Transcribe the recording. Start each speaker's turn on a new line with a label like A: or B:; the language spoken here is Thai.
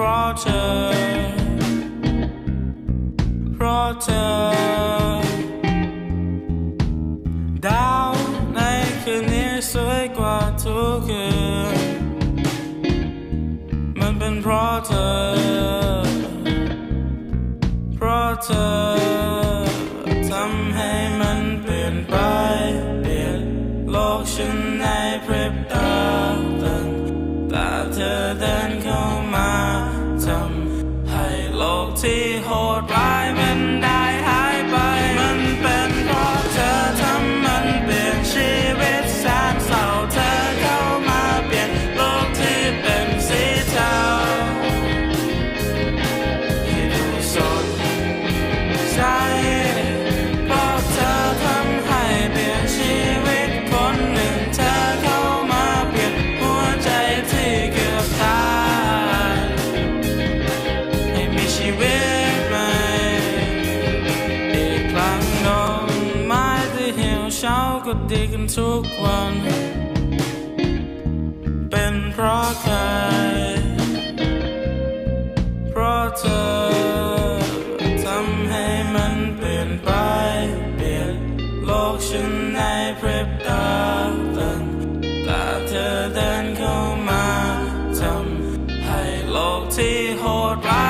A: brought her, down like a near soy guatoke. Men been brought her, brought her. ็ดีกันทุกวัน เป็นเพราะใคร เพราะเธอทำให้มันเปลี่ยนไป เปลี่ยนโลกฉันในพริบตาตั้แต่เธอเดินเข้ามาทำให้โลกที่โหดร้าย